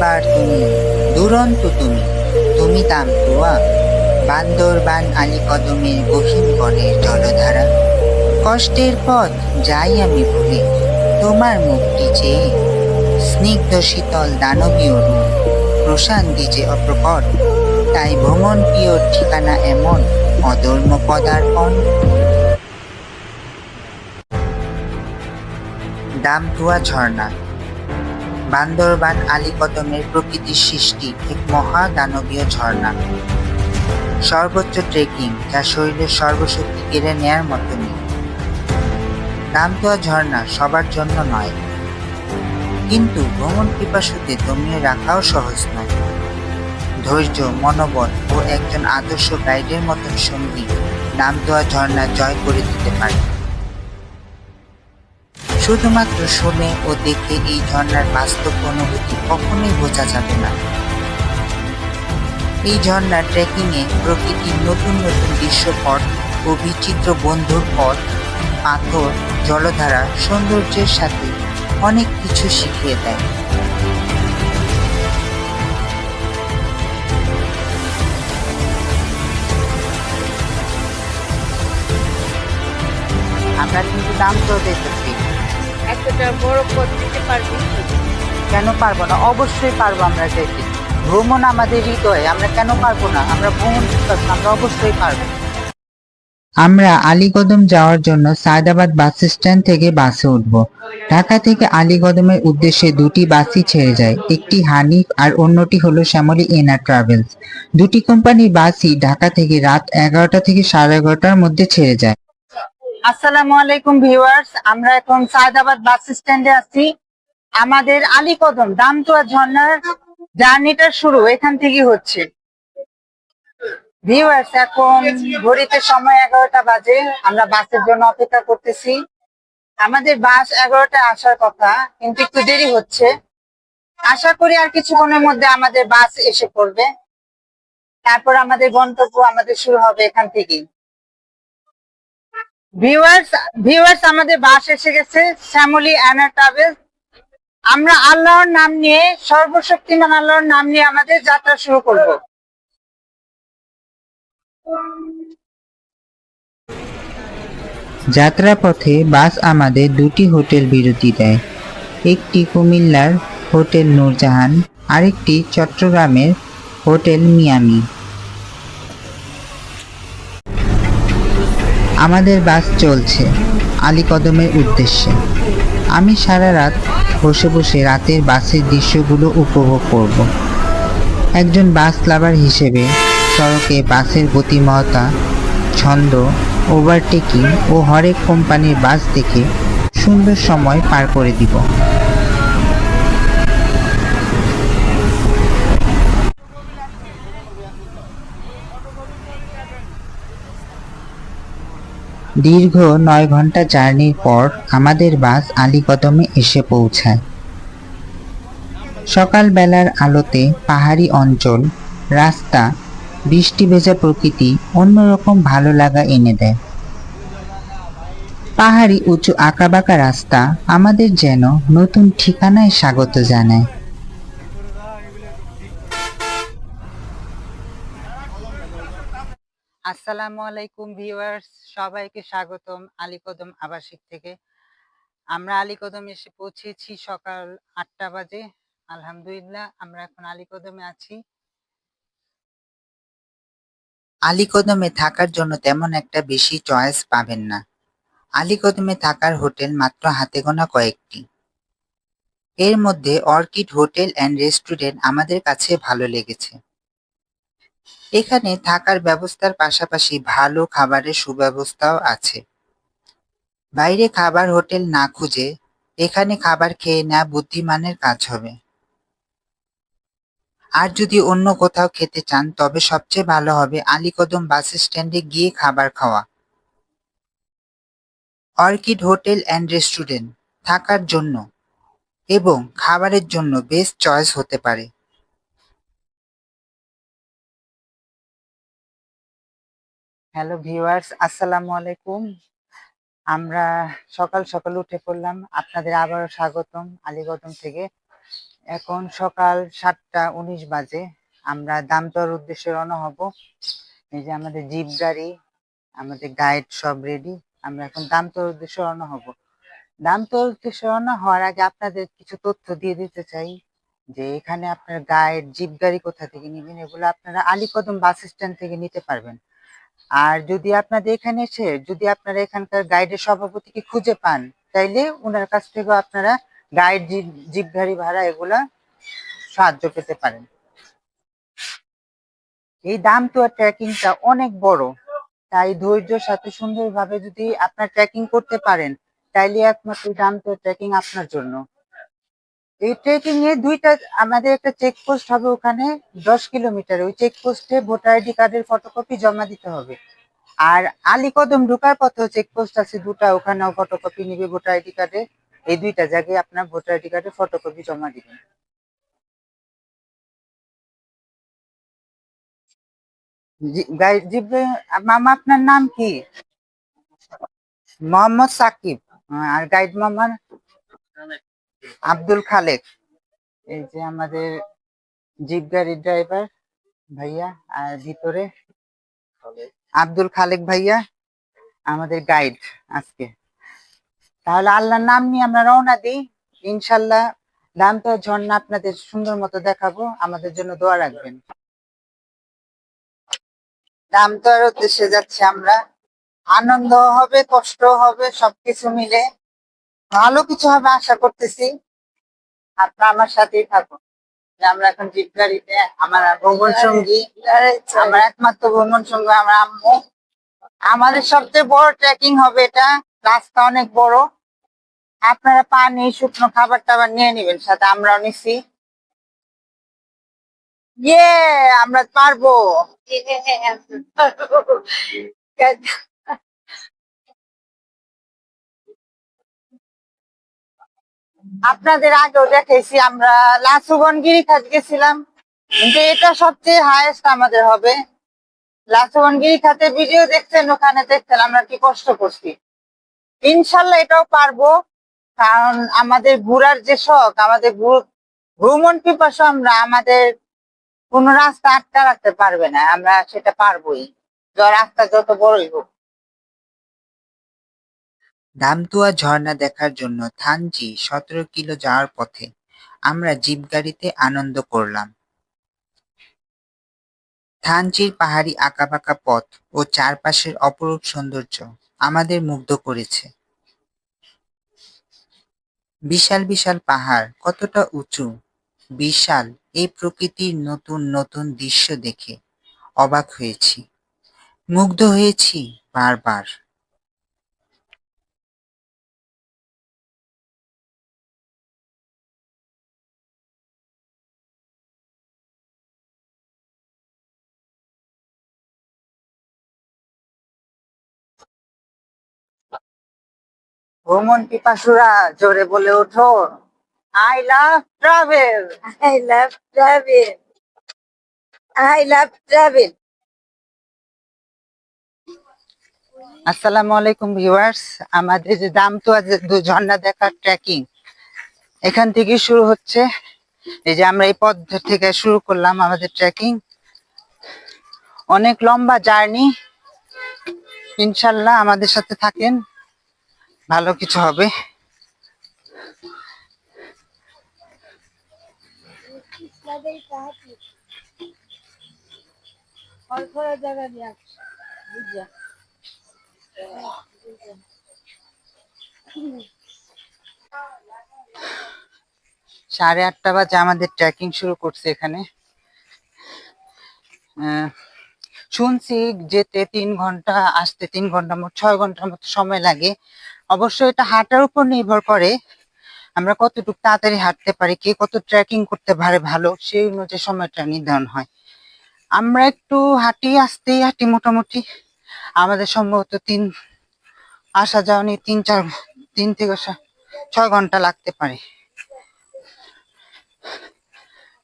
এবার তুমি, দুরন্ত তুমি তুমি তামতুয়া বান্দরবান আলী কদমের গহীন বনের জলধারা। কষ্টের পথ যাই আমি ভুলে, তোমার মুক্তি চেয়ে। স্নিগ্ধ শীতল দানবীয় রূপ, প্রশান্তি যে অপ্রকট, তাই ভ্রমণ প্রিয় ঠিকানা এমন অদর্ম পদার্পণ। দামতুয়া ঝর্ণা বান্দরবান আলীকদমের প্রকৃতির সৃষ্টি এক মহা দানবীয় ঝর্ণা। সর্বোচ্চ ট্রেকিং যা শরীরের সর্বশক্তি কেড়ে নেয়ার মতো নেই। দামতুয়া ঝর্ণা সবার জন্য নয়। কিন্তু ভ্রমণ পিপাসুতে দমিয়ে রাখাও সহজ নয়। ধৈর্য, মনোবল ও একজন আদর্শ গাইডের মতন সঙ্গী নামদোয়া ঝর্ণা জয় করে দিতে পারে। শুধুমাত্র শুনে ও দেখে এই ঝর্ণার বাস্তব অনুভূতি কখনোই বোঝা যাবে না। এই ঝর্ণার ট্রেকিংয়ে প্রকৃতির নতুন নতুন দৃশ্যপট ও বিচিত্র বন্ধুর পথ, পাথর, জলধারা, সৌন্দর্যের সাথে অনেক কিছু শিখিয়ে দেয়। আমরা কিন্তু দাম তো বড় পথ দিতে পারবি কেন পারব না? অবশ্যই পারব আমরা যেতে ভ্রমণ আমাদের হৃদয়ে, আমরা কেন পারব না? আমরা ভ্রমণ আমরা অবশ্যই পারব। আমরা আলীকদম যাওয়ার জন্য সায়দাবাদ বাস স্ট্যান্ড থেকে বাসে উঠব। ঢাকা থেকে আলীকদমের উদ্দেশ্যে দুটি বাসই ছেড়ে যায়। একটি হানিফ আর অন্যটি হলো শ্যামলী এনা ট্রাভেলস। দুটি কোম্পানির বাসই ঢাকা থেকে রাত এগারোটা থেকে সাড়ে এগারোটার মধ্যে ছেড়ে যায়। আসসালামু আলাইকুম ভিউয়ার্স, আমরা এখন সায়দাবাদ বাস স্ট্যান্ডে আছি। আমাদের আলীকদম দামতুয়া ঝর্ণার জার্নিটা শুরু, এখান থেকে হচ্ছে। ভিউয়ার্স, এখন ঘড়িতে সময় এগারোটা বাজে, আমরা বাসের জন্য অপেক্ষা করতেছি। আমাদের বাস এগারোটা আসার কথা, কিন্তু একটু দেরি হচ্ছে। আশা করি আর কিছুক্ষণের মধ্যে আমাদের বাস এসে পড়বে। তারপর আমাদের গন্তব্য আমাদের শুরু হবে এখান থেকেই। ভিউয়ার্স ভিউয়ার্স আমাদের বাস এসে গেছে, শ্যামলী অ্যানা ট্রাভেলস আমরা আল্লাহর নাম নিয়ে, সর্বশক্তিমান আল্লাহর নাম নিয়ে আমাদের যাত্রা শুরু করব। যাত্রাপথে বাস আমাদের দুটি হোটেল বিরতি দেয়। একটি কুমিল্লার হোটেল নূরজাহান, আরেকটি চট্টগ্রামের হোটেল মিয়ামি। আমাদের বাস চলছে আলীকদমের উদ্দেশ্যে। আমি সারা রাত বসে বসে রাতের বাসের দৃশ্যগুলো উপভোগ করব। একজন বাস লাভার হিসেবে সড়কে বাসের গতিময়তা, ছন্দ ওভারটেকিং ও হরেক কোম্পানির বাস দেখে সুন্দর সময় পার করে দিব। দীর্ঘ নয় ঘণ্টা জার্নির পর আমাদের বাস আলীকদমে এসে পৌঁছায়। সকালবেলার আলোতে পাহাড়ি অঞ্চল, রাস্তা, বৃষ্টি ভেজা প্রকৃতি অন্যরকম ভালো লাগা এনে দেয়। পাহাড়ি উঁচু আঁকাবাঁকা রাস্তা আমাদের যেন নতুন ঠিকানায় স্বাগত জানায়। আসসালামু আলাইকুম ভিউয়ার্স, সবাইকে স্বাগতম আলীকদম আবাসিক থেকে। আমরা আলীকদম এসে পৌঁছেছি সকাল আটটা বাজে। আলহামদুলিল্লাহ, আমরা এখন আলীকদমে আছি। আলীকদমে থাকার জন্য তেমন একটা বেশি চয়েস পাবেন না। আলীকদমে থাকার হোটেল মাত্র হাতে গোনা কয়েকটি। এর মধ্যে অর্কিড হোটেল অ্যান্ড রেস্টুরেন্ট আমাদের কাছে ভালো লেগেছে। এখানে থাকার ব্যবস্থার পাশাপাশি ভালো খাবারের সুব্যবস্থাও আছে। বাইরে খাবার হোটেল না খুঁজে এখানে খাবার খেয়ে নেওয়া বুদ্ধিমানের কাজ হবে। আর যদি অন্য কোথাও খেতে চান, তবে সবচেয়ে ভালো হবে আলীকদম বাস স্ট্যান্ডে গিয়ে খাবার খাওয়া। অর্কিড হোটেল অ্যান্ড রেস্টুরেন্ট থাকার জন্য এবং খাবারের জন্য বেস্ট চয়েস হতে পারে। হ্যালো ভিউয়ার্স, আসসালামু আলাইকুম। আমরা সকাল সকাল উঠে পড়লাম, আপনাদের আবারও স্বাগতম আলীগদম থেকে। এখন সকাল সাতটা উনিশ বাজে, আমরা দামতর উদ্দেশ্যে রওনা হব। এই যে আমাদের জিপ গাড়ি, আমাদের গাইড সব রেডি আমরা এখন দামতর উদ্দেশ্যে রওনা হব। দামতর উদ্দেশ্যে রওনা হওয়ার আগে আপনাদের কিছু তথ্য দিয়ে দিতে চাই, যে এখানে আপনার গাইড, জিপ গাড়ি কোথা থেকে নেবেন, এগুলো আপনারা আলীকদম বাস স্ট্যান্ড থেকে নিতে পারবেন। আর যদি আপনাদের এখানে এসে, যদি আপনারা এখানকার গাইডের সভাপতিকে খুঁজে পান, তাইলে ওনার কাছ থেকেও আপনারা গাইড জিপ ভাড়া এগুলা সাহায্য পেতে পারেন। এই দাম তো ট্রেকিংটা অনেক বড়, তাই ধৈর্যের সাথে সুন্দরভাবে যদি আপনার ট্রেকিং করতে পারেন, তাইলে একমাত্র দাম তো ট্রেকিং আপনার জন্য। এই ট্রেকিং এ দুইটা, আমাদের একটা চেকপোস্ট হবে ওখানে দশ কিলোমিটার। ওই চেকপোস্টে ভোটার আইডি কার্ডের ফটোকপি জমা দিতে হবে। আর আলীকদম ঢোকার পথেও চেকপোস্ট আছে দুটা, ওখানেও ফটোকপি নিবে ভোটার আইডি কার্ডে। এই দুইটা জায়গায় আপনার ভোটার আইডি কার্ডের ফটোকপি জমা দিবেন। মামা, আপনার নাম কি? মোহাম্মদ সাকিব। আর গাইড মামার? আব্দুল খালেক। এই যে আমাদের জিপ গাড়ির ড্রাইভার ভাইয়া, আর ভিতরে আব্দুল খালেক ভাইয়া, আমাদের গাইড আজকে। তাহলে আল্লাহর নাম নিয়ে আমরা রওনা দিই। ইনশাল্লাহ দাম তো ঝর্ণা আপনাদের সুন্দর মতো দেখাবো। আমাদের জন্য দোয়া রাখবেন। দাম তো আর উদ্দেশ্যে যাচ্ছি আমরা। আনন্দ হবে, কষ্ট হবে, সবকিছু মিলে। ভালো কিছু হবে আশা করতেছি আপনারা আমার সাথেই থাকুন আমরা এখন জিপ গাড়িতে আমার ভ্রমণ সঙ্গী আমার একমাত্র ভ্রমণ সঙ্গী আমার আম্মু আমাদের সবচেয়ে বড় ট্রেকিং হবে এটা রাস্তা অনেক বড় আপনারা পানি শুকনো খাবার টাবার নিয়ে নেবেন সাথে আমরাও নিছি ইয়ে আমরা পারব আপনাদের আগেও দেখেছি, আমরা লাসুবন গিরিখাত গেছিলাম। কিন্তু এটা সবচেয়ে হায়েস্ট আমাদের হবে। লাসুবন খাতে ভিডিও দেখছেন, ওখানে দেখছেন, আমরা কি কষ্ট করছি। ইনশাল্লাহ এটাও পারব, কারণ আমাদের ঘুরার যে শখ, আমাদের ভ্রমণ পিপাসু আমরা, আমাদের কোন রাস্তা আটকা রাখতে পারবে না, আমরা সেটা পারবোই। রাস্তা যত বড়ই হোক। দামতুয়া ঝর্ণা দেখার জন্য থানচি সতেরো কিলো যাওয়ার পথে আমরা জিপ গাড়িতে আনন্দ করলাম। থানচির পাহাড়ি আঁকাবাঁকা পথ ও চারপাশের অপরূপ সৌন্দর্য আমাদের মুগ্ধ করেছে। বিশাল বিশাল পাহাড়, কতটা উঁচু, বিশাল এই প্রকৃতির নতুন নতুন দৃশ্য দেখে অবাক হয়েছি। মুগ্ধ হয়েছি বারবার। ভ্রমণ পিপাসুরা জোরে বলে ওঠো। I love travel I love travel. I love travel. আসসালামু আলাইকুম ভিউয়ার্স। আমাদের যে দামতুয়া যে দু ঝর্ণা দেখার ট্রেকিং এখান থেকে শুরু হচ্ছে। এই যে আমরা এই পথ থেকে শুরু করলাম আমাদের ট্রেকিং অনেক লম্বা জার্নি। ইনশাল্লাহ আমাদের সাথে থাকেন। ভালো কিছু হবে। সাড়ে আটটা বাজে আমাদের ট্রেকিং শুরু করছে এখানে। শুনছি যেতে তিন ঘণ্টা, আসতে তিন ঘণ্টা মতো ছয় ঘণ্টার মতো সময় লাগে। অবশ্য এটা হাঁটার উপর নির্ভর করে। আমরা কতটুকু তাড়াতাড়ি হাঁটতে পারি, কে কত ট্রেকিং করতে পারে ভালো, সেই অনুযায়ী সময়টা নির্ধারণ হয়। আমরা একটু হাঁটি আসতেই হাঁটি মোটামুটি। আমাদের সম্ভবত তিন, আসা যাওয়া নিয়ে তিন, চার, তিন থেকে ছয় ঘণ্টা লাগতে পারে।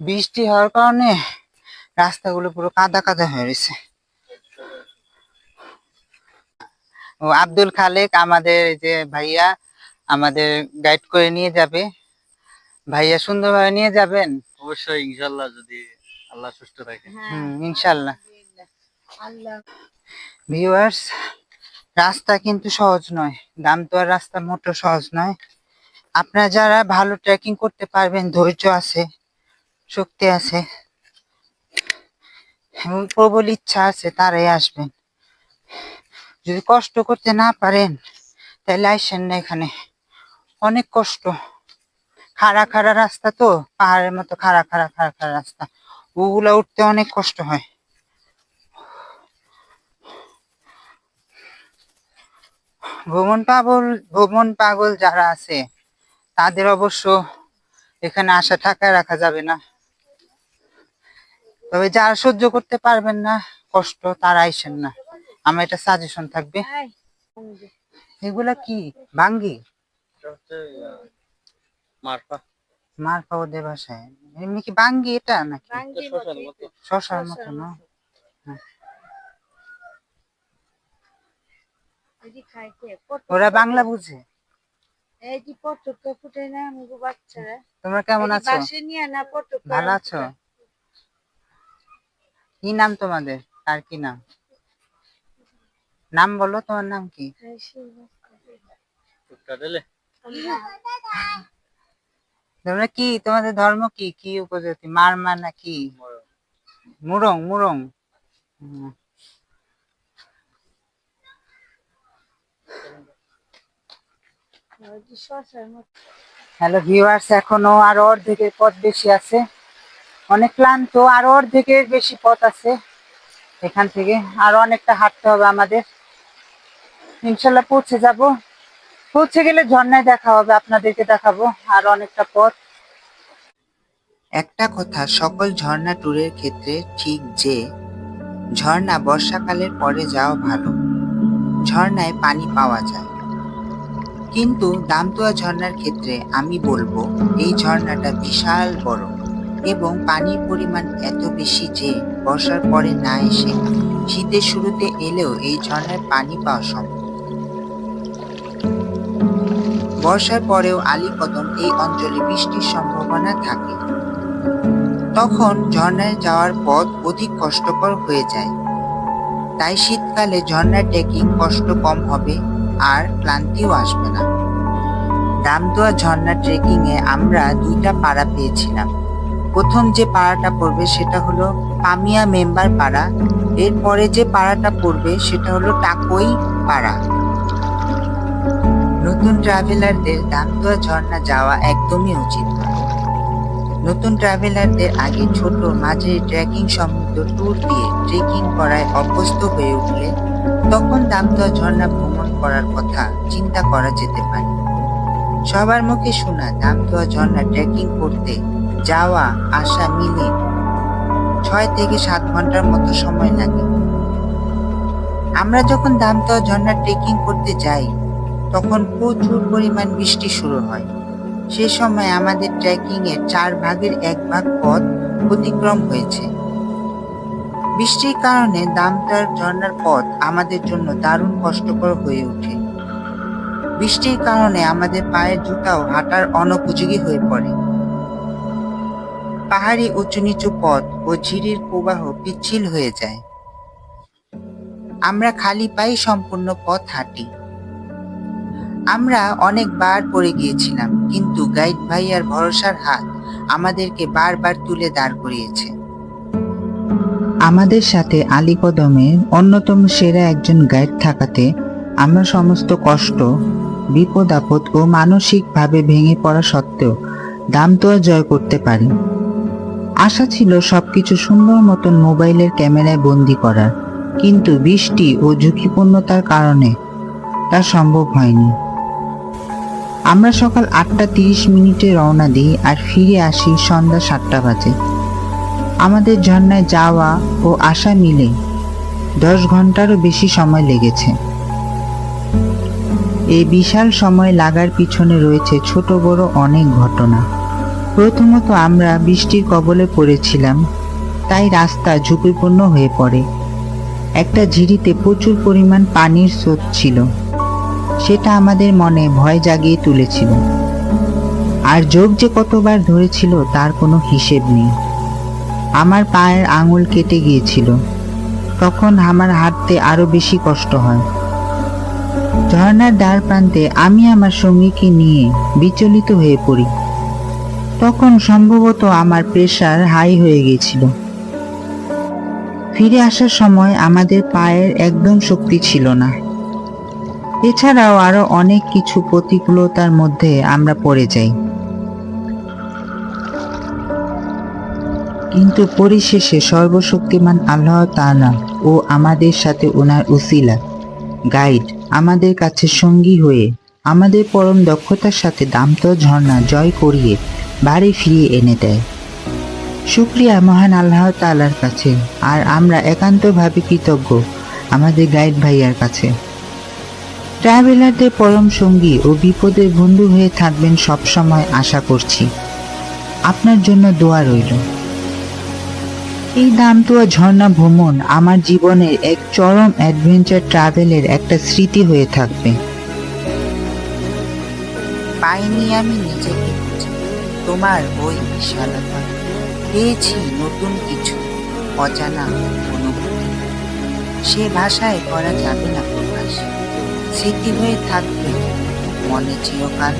বৃষ্টি হওয়ার কারণে রাস্তাগুলো পুরো কাদা কাদা হয়ে রয়েছে। ও আব্দুল খালেক আমাদের এই যে ভাইয়া আমাদের গাইড করে নিয়ে যাবে। ভাইয়া সুন্দরভাবে নিয়ে যাবেন? অবশ্যই ইনশাল্লাহ যদি আল্লাহ সুস্থ রাখে হুম ইনশাল্লাহ। আল্লাহ। ভিউয়ার্স রাস্তা কিন্তু সহজ নয়। দামতোয়ার রাস্তা মোটো সহজ নয়। আপনারা যারা ভালো ট্রেকিং করতে পারবেন ধৈর্য আছে শক্তি আছে এবং প্রবল ইচ্ছা আছে তারাই আসবেন। যদি কষ্ট করতে না পারেন, তাহলে আইসেন না এখানে। অনেক কষ্ট। খাড়া খাড়া রাস্তা তো, পাহাড়ের মতো খাড়া খাড়া খাড়া খাড়া রাস্তা। ওগুলা উঠতে অনেক কষ্ট হয়। ভ্রমণ পাগল ভ্রমণ পাগল যারা আছে, তাদের অবশ্য এখানে আসা ঠাকায় রাখা যাবে না। তবে যারা সহ্য করতে পারবেন না, কষ্ট, তারা আইসেন না। আমার এটা সাজেশন থাকবে। এগুলা কি? বাঙ্গি মারফা। মার পাওদের ভাষায় এমনি কি বাঙ্গি এটা নাকি? ভাঙ্গি শশার মতো। না? ওরা বাংলা বুঝে। এই যে পটকা ফুটে না তোমরা কেমন আছো? ভালো আছো? কি নাম তোমাদের? আর কি নাম? নাম বলো তোমার নাম কি? তোমরা কি তোমাদের ধর্ম কি? কি উপজাতি? মারমা না কি? মুরং মুরং। হ্যালো ভিউয়ার্স এখনও আরও অর্ধেকের পথ বেশি আছে। অনেক ক্লান্ত আরও অর্ধেকের বেশি পথ আছে। এখান থেকে আরও অনেকটা হাঁটতে হবে আমাদের। ইনশাল্লাহ পৌঁছে যাব। পৌঁছে গেলে ঝর্ণায় দেখা হবে, আপনাদেরকে দেখাবো আর অনেকটা পথ। একটা কথা, সকল ঝর্ণা ট্যুরের ক্ষেত্রে ঠিক যে, ঝর্ণা বর্ষাকালের পরে যাওয়া ভালো। ঝর্ণায় পানি পাওয়া যায়। কিন্তু দামতোয়া ঝর্ণার ক্ষেত্রে আমি বলব, এই ঝর্ণাটা বিশাল বড় এবং পানির পরিমাণ এত বেশি যে, বর্ষার পরে না এসে, শীতের শুরুতে এলেও এই ঝর্ণার পানি পাওয়া সম্ভব। বর্ষার পরেও আলীকদম এই অঞ্চলে বৃষ্টির সম্ভাবনা থাকে। তখন ঝর্ণায় যাওয়ার পথ অধিক কষ্টকর হয়ে যায়। তাই শীতকালে ঝর্ণা ট্রেকিং কষ্ট কম হবে আর ক্লান্তিও আসবে না। দামদুয়া ঝর্ণা ট্রেকিংয়ে আমরা দুইটা পাড়া পেয়েছিলাম। প্রথম যে পাড়াটা পড়বে সেটা হলো পামিয়া মেম্বার পাড়া। এরপরে যে পাড়াটা পড়বে সেটা হলো টাকই পাড়া। নতুন ট্রাভেলারদের দামদুয়া ঝর্ণা যাওয়া একদমই উচিত নতুন ট্রাভেলারদের আগে ছোট, মাঝারি ট্রেকিং সমৃদ্ধ ট্যুর দিয়ে ট্রেকিং করায় অভ্যস্ত হয়ে উঠলে তখন দামদুয়া ঝর্ণা ভ্রমণ করার কথা চিন্তা করা যেতে পারে। সবার মুখে শোনা দামদুয়া ঝর্ণা ট্রেকিং করতে যাওয়া, আসা, মিলে ছয় থেকে সাত ঘণ্টার মতো সময় লাগে। আমরা যখন দামদুয়া ঝর্ণা ট্রেকিং করতে যাই তখন প্রচুর পরিমাণ বৃষ্টি শুরু হয়। সে সময় আমাদের ট্রেকিং এর চার ভাগের এক ভাগ পথ অতিক্রম হয়েছে। বৃষ্টির কারণে দামটার ঝর্ণার পথ আমাদের জন্য দারুণ কষ্টকর হয়ে ওঠে। বৃষ্টির কারণে আমাদের পায়ের জুতাও হাঁটার অনুপযোগী হয়ে পড়ে। পাহাড়ি উঁচু নিচু পথ ও ঝিরির প্রবাহ পিচ্ছিল হয়ে যায়। আমরা খালি পায়ে সম্পূর্ণ পথ হাঁটি। আমরা অনেকবার পড়ে গিয়েছিলাম, কিন্তু গাইড ভাইয়ার ভরসার হাত আমাদেরকে বারবার তুলে দাঁড় করিয়েছে। আমাদের সাথে আলীকদমের অন্যতম সেরা একজন গাইড থাকাতে আমরা সমস্ত কষ্ট, বিপদ আপদ ও মানসিকভাবে ভেঙে পড়া সত্ত্বেও দামতোয়া জয় করতে পারি। আশা ছিল সবকিছু সুন্দর মতন মোবাইলের ক্যামেরায় বন্দি করার, কিন্তু বৃষ্টি ও ঝুঁকিপূর্ণতার কারণে তা সম্ভব হয়নি। আমরা সকাল আটটা তিরিশ মিনিটে রওনা দিই আর ফিরে আসি সন্ধ্যা সাতটা বাজে। আমাদের ঝর্ণায় যাওয়া ও আসা মিলে দশ ঘন্টারও বেশি সময় লেগেছে। এই বিশাল সময় লাগার পিছনে রয়েছে ছোট বড় অনেক ঘটনা। প্রথমত আমরা বৃষ্টির কবলে পড়েছিলাম, তাই রাস্তা ঝুঁকিপূর্ণ হয়ে পড়ে। একটা ঝিরিতে প্রচুর পরিমাণ পানির স্রোত ছিল। সেটা আমাদের মনে ভয় জাগিয়ে তুলেছিল। আর যোগ যে কতবার ধরেছিল তার কোনো হিসেব নেই। আমার পায়ের আঙুল কেটে গিয়েছিল। তখন আমার হাঁটতে আরও বেশি কষ্ট হয়। ঝর্ণার দ্বার প্রান্তে আমি আমার সঙ্গীকে নিয়ে বিচলিত হয়ে পড়ি। তখন সম্ভবত আমার প্রেশার হাই হয়ে গিয়েছিল। ফিরে আসার সময় আমাদের পায়ের একদম শক্তি ছিল না। এছাড়াও আরও অনেক কিছু প্রতিকূলতার মধ্যে আমরা পড়ে যাই। কিন্তু পরিশেষে সর্বশক্তিমান আল্লাহ তাআলা ও আমাদের সাথে ওনার উসিলা গাইড, আমাদের কাছে সঙ্গী হয়ে আমাদের পরম দক্ষতার সাথে দামত ঝর্ণা জয় করিয়ে বাড়ি ফিরিয়ে এনে দেয়। শুক্রিয়া মহান আল্লাহ তাআলার কাছে। আর আমরা একান্তভাবে কৃতজ্ঞ আমাদের গাইড ভাইয়ার কাছে। ট্রাভেলারদের পরম সঙ্গী ও বিপদের বন্ধু হয়ে থাকবেন সবসময় আশা করছি। আপনার জন্য দোয়া রইল। এই দামতুয়া ঝর্ণা ভ্রমণ আমার জীবনের এক চরম অ্যাডভেঞ্চার ট্রাভেলের একটা স্মৃতি হয়ে থাকবে। পাইনি আমি নিজেকে তোমার ওই বিশালতা। পেয়েছি নতুন কিছু, অজানা অনুভূতি। সে ভাষায় করা যাবে না প্রকাশ। স্মৃতি হয়ে থাকবে। মনে চিরকাল